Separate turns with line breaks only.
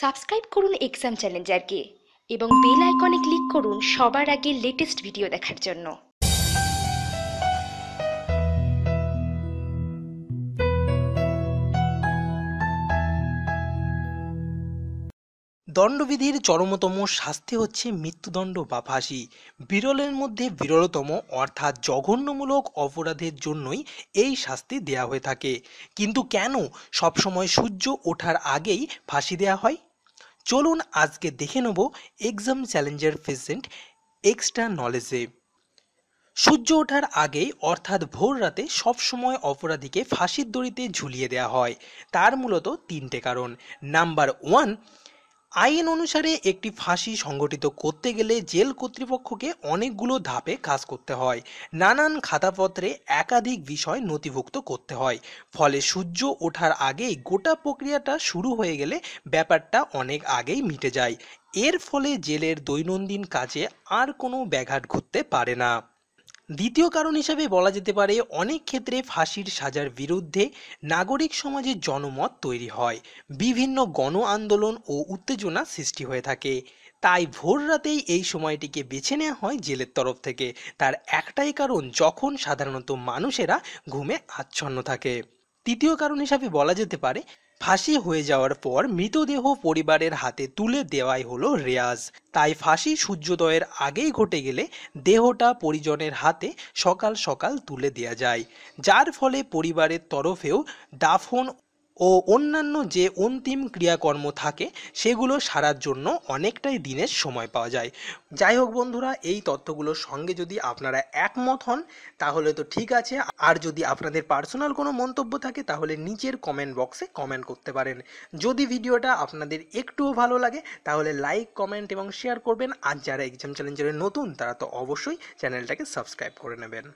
Subscribe করুন exam চ্যালেঞ্জারকে এবং bell আইকনে ক্লিক করুন সবার আগে লেটেস্ট ভিডিও দেখার জন্য।
দণ্ডবিধির চরমতম শাস্তি হচ্ছে মৃত্যুদণ্ড বা ফাঁসি। বিরলের মধ্যে বিরলতম অর্থাৎ জঘন্যমূলক অপরাধের জন্যই এই শাস্তি দেয়া হয়ে থাকে। কিন্তু কেন সবসময় সূর্য ওঠার আগেই ফাঁসি দেয়া হয়? চলুন আজকে দেখে নেব এক্সাম চ্যালেঞ্জার ফেসেন্ট এক্সট্রা নলেজে সূর্য ওঠার আগেই অর্থাৎ ভোর রাতে সবসময় অপরাধীকে ফাঁসির দড়িতে ঝুলিয়ে দেওয়া হয়। তার মূলত তিনটে কারণ। নাম্বার ওয়ান আইন অনুসারে একটি ফাঁসি সংগঠিত করতে গেলে জেল কর্তৃপক্ষকে অনেকগুলো ধাপে কাজ করতে হয়। নানান খাতাপত্রে একাধিক বিষয় নথিভুক্ত করতে হয়। ফলে সূর্য ওঠার আগেই গোটা প্রক্রিয়াটা শুরু হয়ে গেলে ব্যাপারটা অনেক আগেই মিটে যায়। এর ফলে জেলের দৈনন্দিন কাজে আর কোনো ব্যাঘাত ঘটতে পারে না। দ্বিতীয় কারণ হিসেবে বলা যেতে পারে, অনেক ক্ষেত্রে ফাঁসির সাজার বিরুদ্ধে নাগরিক সমাজের জনমত তৈরি হয়। বিভিন্ন গণ আন্দোলন ও উত্তেজনা সৃষ্টি হয়ে থাকে। তাই ভোর রাতেই এই সময়টিকে বেছে নেওয়া হয় জেলের তরফ থেকে। তার একটাই কারণ, যখন সাধারণত মানুষেরা ঘুমে আচ্ছন্ন থাকে। তৃতীয় কারণ হিসাবে বলা যেতে পারে ফাঁসি হয়ে যাওয়ার পর মৃতদেহ পরিবারের হাতে তুলে দেওয়াই হলো রেয়াজ। তাই ফাঁসি সূর্যোদয়ের আগেই ঘটে গেলে দেহটা পরিজনের হাতে সকাল সকাল তুলে দেওয়া যায়। যার ফলে পরিবারের তরফেও দাফন ও অন্যান্য যে অন্তিম ক্রিয়াকর্ম থাকে, সেগুলো সারার জন্য অনেকটাই দিনের সময় পাওয়া যায়। যাই হোক বন্ধুরা, এই তথ্যগুলোর সঙ্গে যদি আপনারা একমত হন, তাহলে তো ঠিক আছে। আর যদি আপনাদের পার্সোনাল কোনো মন্তব্য থাকে, তাহলে নিচের কমেন্ট বক্সে কমেন্ট করতে পারেন। যদি ভিডিওটা আপনাদের একটুও ভালো লাগে, তাহলে লাইক, কমেন্ট এবং শেয়ার করবেন। আর যারা এক্সাম চ্যালেঞ্জারে নতুন, তারা তো অবশ্যই চ্যানেলটাকে সাবস্ক্রাইব করে নেবেন।